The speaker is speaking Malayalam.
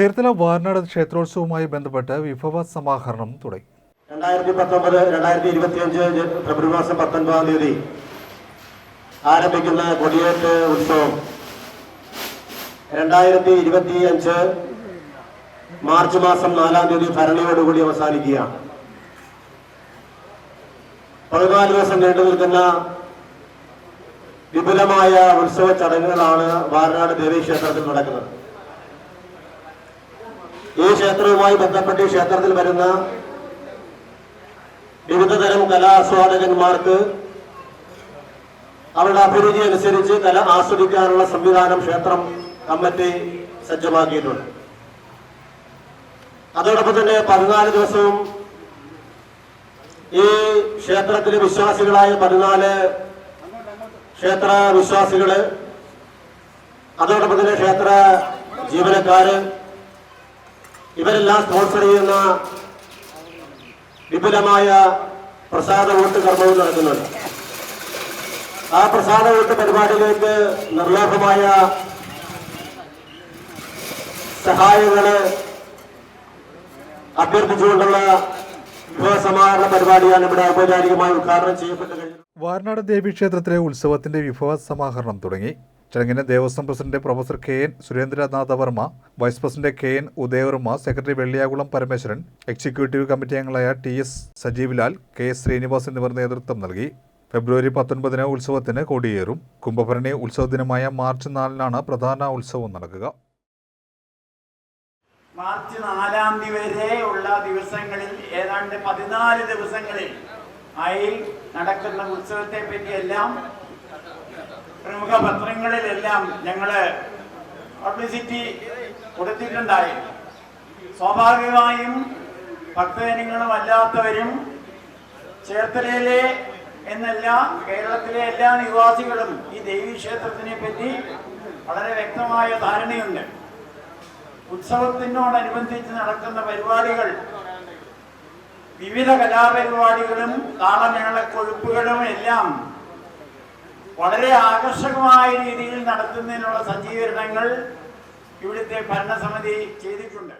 ചേർത്തല വാർനാട് ക്ഷേത്രോത്സവവുമായി ബന്ധപ്പെട്ട് വിഭവ സമാഹരണം തുടങ്ങി. രണ്ടായിരത്തി പത്തൊമ്പത് രണ്ടായിരത്തി ഇരുപത്തിയഞ്ച് ഫെബ്രുവരി മാസം പത്തൊൻപതാം തീയതി ആരംഭിക്കുന്ന കൊടിയേറ്റ് ഉത്സവം. രണ്ടായിരത്തി ഇരുപത്തി അഞ്ച് മാർച്ച് മാസം നാലാം തീയതി ഭരണിയോടുകൂടി അവസാനിക്കുകയാണ്. പതിനാല് ദിവസം നീണ്ടു നിൽക്കുന്ന വിപുലമായ ഉത്സവ ചടങ്ങുകളാണ് വാരനാട് ദേവീക്ഷേത്രത്തിൽ നടക്കുന്നത്. ഈ ക്ഷേത്രവുമായി ബന്ധപ്പെട്ട് ക്ഷേത്രത്തിൽ വരുന്ന വിവിധതരം കലാസ്വാദകന്മാർക്ക് അവരുടെ അഭിരുചി അനുസരിച്ച് കല ആസ്വദിക്കാനുള്ള സംവിധാനം ക്ഷേത്രം കമ്മിറ്റി സജ്ജമാക്കിയിട്ടുണ്ട്. അതോടൊപ്പം തന്നെ പതിനാല് ദിവസവും ഈ ക്ഷേത്രത്തിലെ വിശ്വാസികളായ പതിനാല് ക്ഷേത്ര വിശ്വാസികൾ അതോടൊപ്പം തന്നെ ക്ഷേത്ര ജീവനക്കാര് ഇവരെല്ലാം സ്പോൺസർ ചെയ്യുന്ന വിപുലമായ പ്രസാദ വോട്ട് കർമ്മവും നടക്കുന്നുണ്ട്. ആ പ്രസാദ വോട്ട് പരിപാടിയിലേക്ക് നിർലോഭമായ സഹായങ്ങൾ അഭ്യർത്ഥിച്ചുകൊണ്ടുള്ള വിഭവസമാഹരണ പരിപാടിയാണ് ഇവിടെ ഔപചാരികമായി ഉദ്ഘാടനം ചെയ്യപ്പെട്ടത് വാർനാട് ദേവീക്ഷേത്രത്തിലെ ഉത്സവത്തിന്റെ വിഭവ സമാഹരണം തുടങ്ങി. ചടങ്ങിന് Devaswom president professor K N Surendranatha Varma vice president K N Udayavarma secretary Velliyakulam Parameswaran executive committee അംഗങ്ങളായ T S Sajeev Lal K S Srinivas എന്നിവർ നേതൃത്വം നൽകി. ഫെബ്രുവരി പത്തൊൻപതിന് ഉത്സവത്തിന് കൊടിയേറും. കുംഭഭരണി ഉത്സവ ദിനമായ മാർച്ച് നാലിനാണ് പ്രധാന ഉത്സവം നടക്കുക. മാർച്ച് നാലാം തീയതി ദിവസങ്ങളിൽ ഏതാണ്ട് പതിനാല് ദിവസങ്ങളിൽ ആയി നടക്കുന്ന ഉത്സവത്തെ പറ്റിയെല്ലാം പ്രമുഖ പത്രങ്ങളിലെല്ലാം ഞങ്ങൾ പബ്ലിസിറ്റി കൊടുത്തിട്ടുണ്ടായി. സ്വാഭാവികമായും ഭക്തജനങ്ങളും അല്ലാത്തവരും ചേർത്തലയിലെ എന്നല്ല കേരളത്തിലെ എല്ലാ നിവാസികളും ഈ ദേവീക്ഷേത്രത്തിനെ പറ്റി വളരെ വ്യക്തമായ ധാരണയുണ്ട്. ഉത്സവത്തിനോടനുബന്ധിച്ച് നടക്കുന്ന പരിപാടികൾ വിവിധ കലാപരിപാടികളും താളമേളക്കൊഴുപ്പുകളും എല്ലാം വളരെ ആകർഷകമായ രീതിയിൽ നടത്തുന്നതിനുള്ള സജ്ജീകരണങ്ങൾ ഇവിടുത്തെ ഭരണസമിതി ചെയ്തിട്ടുണ്ട്.